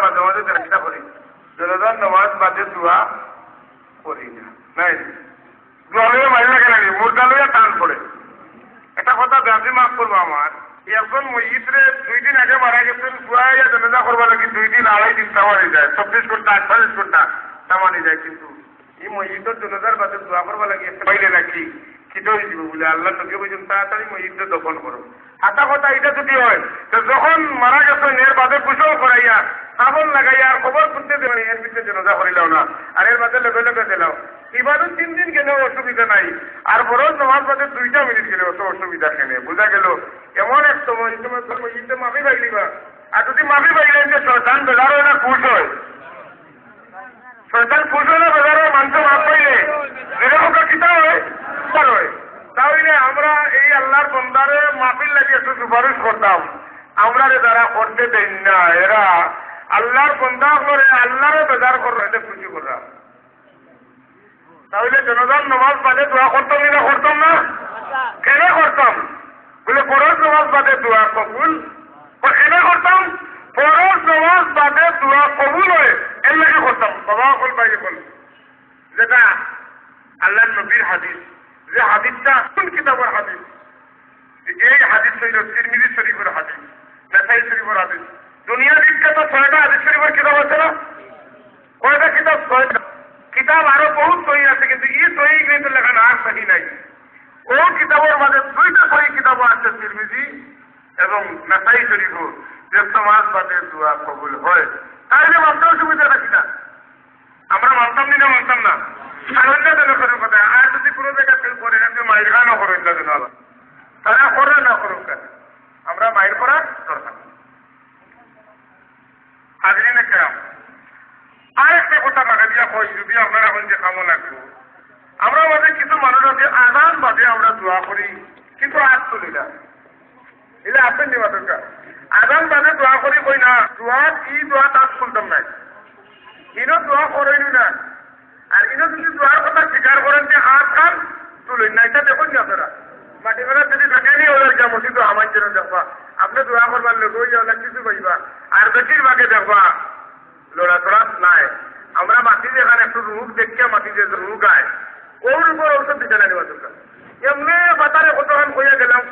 মাঝে মাঝে চেষ্টা করি জনগণ নামাজ বাদে দোয়া করি না। নাই। দোয়া লইয়া মারি লাগে নাকি মুর্দা লইয়া টান পড়ে। একটা কথা ব্যাপী মাফ করব আমার এখন মহিত্রে দুই দিন আগে মারা গেছেন, দোয়া জনজা করব নাকি দুই দিন, আড়াই দিন তামানি যায়, চব্বিশ ঘণ্টা, আটচল্লিশ ঘণ্টা তামানি যায় কিন্তু। এই মহিতর জনজার বাদে দোয়া করব লাগে পাইলে নাকি হয়ে যাব বলে আল্লাহ তোকে বলছেন, তাড়াতাড়ি মহিতটা দফন করো। হাতা কথা এটা যদি হয়, তো যখন মারা গেছেন এর বাদে কুশল করাইয়া সাবন লাগাইয়া আর খবর শুনতে দেবেন এর ভিতরে জনজা করিলাও না, আর এর বাদে লেবে লেবে দিলাও এবারও তিন দিন গেলেও অসুবিধা নাই, আর বড় তোমার বাদে দুইটা মিনিট গেলে অত অসুবিধা কেনে বোঝা গেল, এমন এক সময় সময় ধর্ম ইতে মাফি পাইলিবা। আর যদি মাফি পাইলেন যে শয়তান বেজারও না, খুশ হয়। শয়তান খুশ হলে বেজারও মানুষ মাফ পাইলে। এরকম কিতা হয়। তার হয় তাহলে আমরা এই আল্লাহর বন্দারে মাফিল লাগে একটু সুপারিশ করতাম। আমরা রে যারা করতে দেন না, এরা আল্লাহর বন্দা করে আল্লাহরে বেজার করো এটা খুশি করলাম। তাহলে জনগণ নামাজ বাদে দোয়া করতাম না করতাম না? কেন করতাম? বলে ফরজ নামাজ বাদে দোয়া কবুল। কেন করতাম? ফরজ নামাজ বাদে দোয়া কবুল হয় এর লাগে করতাম। বাবা কল বাইরে কল যেটা আল্লাহ নবীর হাদিস। যে হাদিসটা কোন কিতাবের হাদিস? এই হাদিস হইল তিরমিজি শরীফের হাদিস, নেসাই শরীফের হাদিস। দুনিয়া বিখ্যাত ছয়টা হাদিস শরীফের কিতাব আছে না? কয়টা কিতাব? ছয়টা। কিতাব আরও বহুত সহি আছে, কিন্তু ই সহি কিন্তু লেখা আর সহি নাই। ও কিতাবের মাঝে দুইটা সহি কিতাব আছে, তিরমিজি এবং নেসাই শরীফ যে সমাজ বাদে দোয়া কবুল হয়। তাহলে মানতে অসুবিধা কিনা আমরা মানতাম না মানতাম না। আর অন্য কথা। আর যদি কোনো জায়গায় করে আপনি মায়ের গানও করেন না যেন তারা করে না করুন কেন? আমরা মায়ের করা দরকার হাজরি না কেরাম আর একটা কথা বাগা দিয়া কই, যদি আপনারা এখন যে কামো লাগবো আমরা মাঝে কিছু মানুষ আছে আদান বাদে আমরা দোয়া করি, কিন্তু আজ তুলি না। এটা আসেন নি মাদকা আদান বাদে দোয়া করি কই না, দোয়া কি দোয়া তার শুনতাম নাই। ইনো দোয়া করেনি না। আর ইনো যদি দোয়ার কথা স্বীকার করেন যে হাত খান তুলেন না এটা দেখুন না আপনারা। মাটি মেলা যদি থাকেনি ওদের যা মসজিদ, আমার জন্য দেখবা। আপনি দোয়া করবার লোক ওই অনেক কিছু পাইবা। আর বেশিরভাগে দেখবা লড়াচড়া নাই। আমরা মাটি যেখানে একটু রোগ দেখে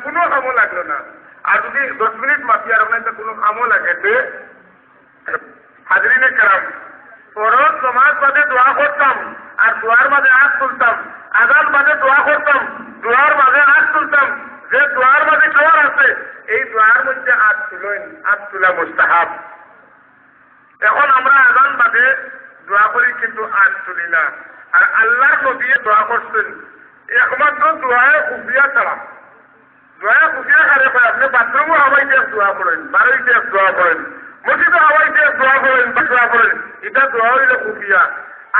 কোনো কামও লাগল না। আর যদি দশ মিনিট মাটি আর আপনার কোনো কামও লাগে হাজরিনে কেরাম। ফরজ সমাজ বাদে দোয়া করতাম, আর দোয়ার মাঝে হাত তুলতাম আগান বাদে দোয়া করতাম, দোয়ার মাঝে হাত তুলতাম, যে দোয়ার মাঝে খাওয়ার আছে, এই দোয়ার মধ্যে হাত তুলেন হাত তোলা মুস্তাহাব। এখন আমরা আজান বাদে দোয়া করি, কিন্তু হাত তুলি না। আর আল্লাহর নবী দোয়া করছেন একমাত্র দোয়ায় খুফিয়া ছাড়া। দোয়া খুফিয়া খারে আপনি বাথরুমও হাওয়াই দিয়ে দোয়া করেন বারোই দিয়ে দোয়া করেন। মসজিদে হাওয়াই দিয়ে দোয়া করেন বা দোয়া করেন, এটা দোয়া হইলে খুফিয়া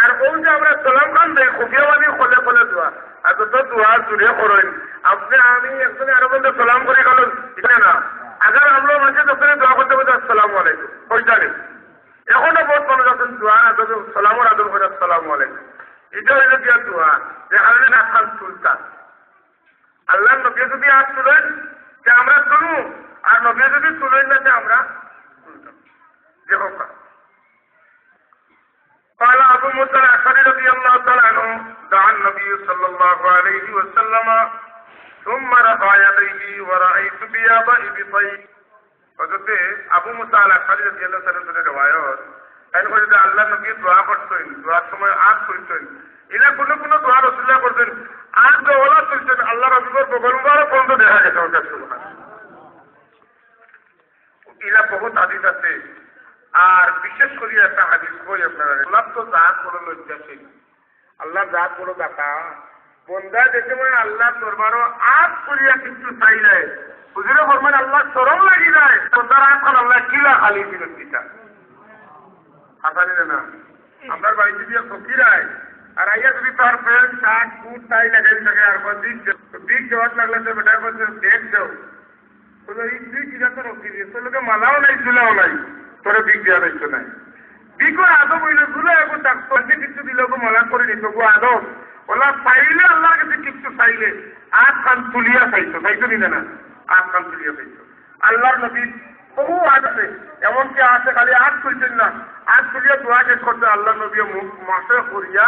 আর ওই যে আমরা সালাম খান দেই খুফিয়া মানে খোলে খোলে দোয়া। আর তো দোয়া জুড়ে করেন। আপনি, আমি একজনে আরও বলতে সালাম করে গেলেন এটা না। আগার আমরা মাঝে দোকানে দোয়া করতে বলতে আসসালামু আলাইকুম। ওইটা নেই এখনও বহুত মানুষ আছেন দোয়া আদব, সালামর আদব করে আসসালামু আলাইকুম। এটা হইলে গিয়া দোয়া। যে না খান সুলতান। আল্লাহ নবী যদি হাত তুলেন, যে আমরা তুলু আর নবী যদি তুলেন না, যে আমরা দেখো قال أبو موسى الأشعري رضي الله تعالى عنه دعا النبي صلى الله عليه وسلم ثم رفع يديه ورأيت بياض إبطيه হজরতে আবু মুসা আল আশারি রাজি আল্লাহ তাআলা রিওয়ায়াত তাই করে যে আল্লাহ নবী দোয়া করতেন দোয়ার সময় আগ করতেন এরা কোনো কোনো দোয়া রসুল্লাহ করতেন আগ ওলা চলছেন আল্লাহ রসুলের বগল মুবারক পর্যন্ত দেখা গেছে ওটা সুবহান এরা বহুত হাদিস আছে আর বিশেষ করে একটা হাদিস কই আপনারা আল্লাহ তো জাত বড় লজ্জাশীল আল্লাহ জাত বড় দাতা বন্দা দেখে মানে আল্লাহ দরবারও আগ করিয়া কিছু চাইলে হুজুরে ফরমান আল্লাহ সরম লাগি যায় বন্দার আগ খান আল্লাহ কিলা খালি ফিরত দিতা হাসানি না? আপনার বাড়িতে দিয়ে ফকিরায় আর আইয়া যদি তার প্যান্ট শার্ট কুট টাই লাগাই থাকে, আর দিক দিক দেওয়ার লাগলে তো বেটার বলছে দেখ দেও। বলে, এই তুই কি যাতে রকি দিয়ে তোর লোকে মালাও নাই, চুলাও নাই। তোরে বিক দেওয়া দায়িত্ব নাই। বিকো আদব হইলে চুলে এখন ডাক্তারকে কিছু দিলে মালা করে নিত গো আদব ওলা চাইলে আল্লাহর কাছে কিছু চাইলে আট খান তুলিয়া চাইছো চাইছো নিলে না আট খান তুলিয়া চাইছো। আল্লাহর নবী বহু আজ আছে, এমনকি আছে খালি আজ তুলছেন না। আজ তুলিয়া দোয়া শেষ করতে আল্লাহ নবী মুখ মাসে করিয়া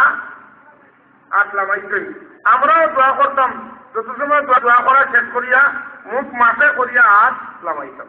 আট লামাইতেন আমরাও দোয়া করতাম, যত সময় দোয়া করা শেষ করিয়া মুখ মাসে করিয়া আট লামাইতাম।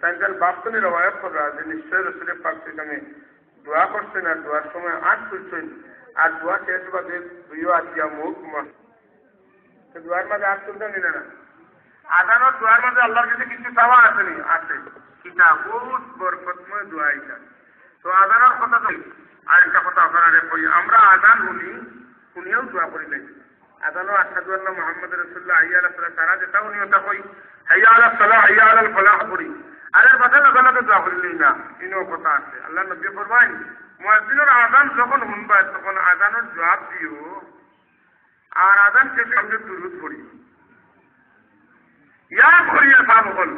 তাইকার বাস্তবে রওয়ায়াত করা যে নিশ্চয় রাসূলের পাক সেখানে দোয়া করছেন আর দোয়ার সময় আট করছেন আর দোয়া শেষ বাদে দুইও আটিয়া মুখ মাস দোয়ার মাঝে আট তুলতে নিলে না। আদানত দোয়ার মধ্যে আল্লাহর কাছে কিছু চাওয়া আসেনি আছে। কিতা বহুত বরকতময় দোয়া এটা। তো আদানের কথা তো আরেকটা কথা আপনারা কই? আমরা আদান শুনি শুনিও দোয়া করি নাই। আদানো আসাদু আল্লাহ মোহাম্মদ রসুল্লাহ হাইয়া আলা সালাহ সারা যেটা উনি ওটা কই? হাইয়া আলা সালাহ, হাইয়া আলা ফলাহ করি এর কথা লগে লগে দোয়া করিলেই না ইনো কথা আছে। আল্লাহ নবী ফরমাইন মুয়াজ্জিনের আদান যখন শুনবা তখন আদানের জবাব দিও। আর আদান শেষে আমরা দুরুদ পড়ি। ইয়াদ করিয়া হল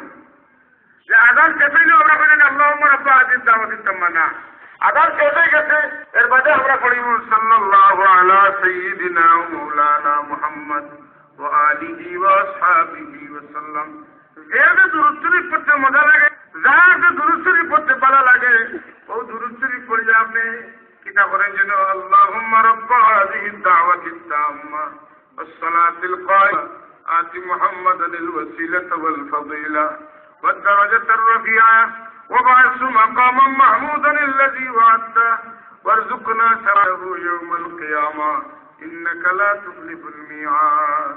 যে আদান শেষে আমরা বলেন আল্লাহ রব্বা আজিজ দাওয়াতিন তাম্মানা আদান শেষে গেছে, এর বাদে আমরা পড়িব সাল্লাল্লাহু আলা সাইয়্যিদিনা মাওলানা মুহাম্মদ ওয়া আলিহি ওয়া আসহাবিহি ওয়া সাল্লাম। এর যে দুরূদ শরীফ পড়তে মজা লাগে যার যে দুরূদ শরীফ পড়তে ভালো লাগে ও দুরূদ শরীফ পড়লে আপনি কিতা করেন যেন আল্লাহুম্মা রাব্বা হাযিহি দাওয়াতিত তাম্মা والصلاة القائمة آت محمدا الوسيلة والفضيلة والدرجة الرفيعة وبعث مقاما محمودا الذي وعدته وارزقنا شرعه يوم القيامة إنك لا تخلف الميعاد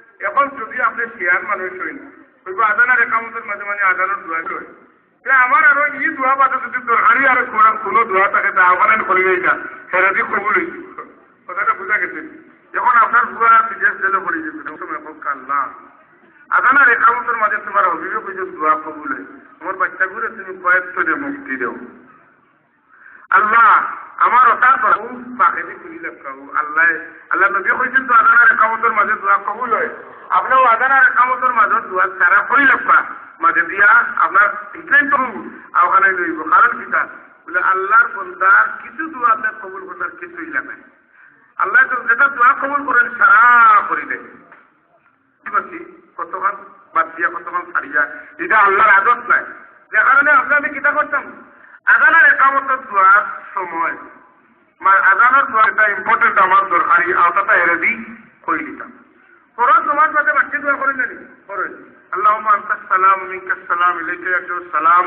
এখন যদি আপনি শেয়ার মানুষ হইন কইব আজান আর একামতর মাঝে মানে আজানোর দোয়া লয় আমার আরও ই দোয়া বাদে যদি দরকারি আর কোনো দোয়া থাকে তা আহ্বান করি না সেরাদি কবুল কথাটা বোঝা গেছে। যখন আপনার বুয়া বিদেশ জেলে পড়ে যেত সময় হোক কাল্লা। আদানা রেখামতের মাঝে তোমার অভিযোগ হয়েছে দোয়া কবুলে। আমার বাচ্চাগুলো তুমি কয়েকশো মুক্তি দেও। আল্লাহ! আমার ওটার বহু পাকে দি খুলি আল্লাহ আল্লাহ নবী কইছেন, তো আদানা রেখামতের মাঝে দোয়া কবুল হয়। আপনার আদানা রেখামতের মাঝে দোয়া সারা করি লেখা মাঝে দিয়া আপনার ইসলাম তো ওখানে লইব কারণ কিতা বলে, আল্লাহর বন্দার কিছু দোয়াতে কবুল করার কিছুই লাগে আল্লাহ যেটা দোয়া কবুল করেন, সারা করে দেয়। বুঝছি কতক্ষণ বাদ দিয়া কতক্ষণ ছাড়িয়া। এটা আল্লাহর আদত নাই। যে কারণে আমরা আমি কিতা করতাম। আজানের একামতের দোয়ার সময় মানে আজানের দোয়া এটা ইম্পর্টেন্ট আমার দরকারি আওতাটা এরে দিই কই দিতাম ফরজ তোমার সাথে বাচ্চি দোয়া করেন না করেন। আল্লাহ আন্তাস সালাম মিনকাস সালাম, ইলাইকা ইয়াজু সালাম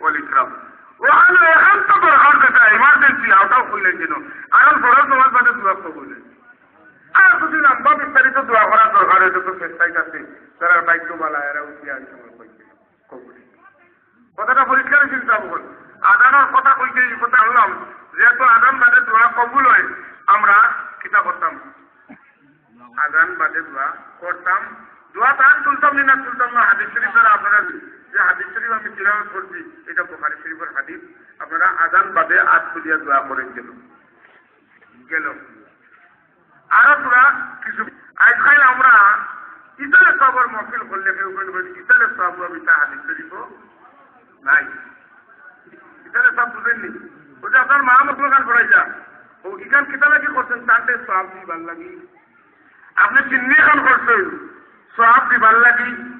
ওয়াল ইকরাম। ওখানে এখন তো দরকার যেটা ইমার্জেন্সি ওটাও খুললেন যেন কারণ ফরজ তোমার সাথে দোয়া কবুলে আর যদি লম্বা বিস্তারিত দোয়া করার দরকার হয়তো তো চেষ্টাই আছে তারা বাইক তো বালা এরা উঠে আর সময় কইছে কবুলে কথাটা পরিষ্কার চিন্তা বল আদানের কথা কইতে কথা হলাম। যেহেতু আদান বাদে দোয়া কবুল হয়, আমরা কিতা করতাম? আদান বাদে দোয়া করতাম। দোয়া তার তুলতাম না তুলতাম না। হাদিস শরীফ দ্বারা আপনারা যে হাদিস শরীফ আমি তিলাওয়াত করছি, এটা বুখারী শরীফের হাদিস। আপনারা আজান বাদে আজ তুলিয়া দোয়া করেন গেল। গেল। আর তোরা কিছু। আজকাল আমরা, ইতালে সবর মহফিল করলে কেউ ইতালে সব আমি তা হাদিস শরীফ নাই। এখানে সব বুঝেননি বলছে আপনার মা মুসলমান পড়াইছা? ও ইখান কিতা লাগি করছেন তাতে সব দিবার লাগি। আপনি চিন্নি এখন করছেন সব দিবার লাগি।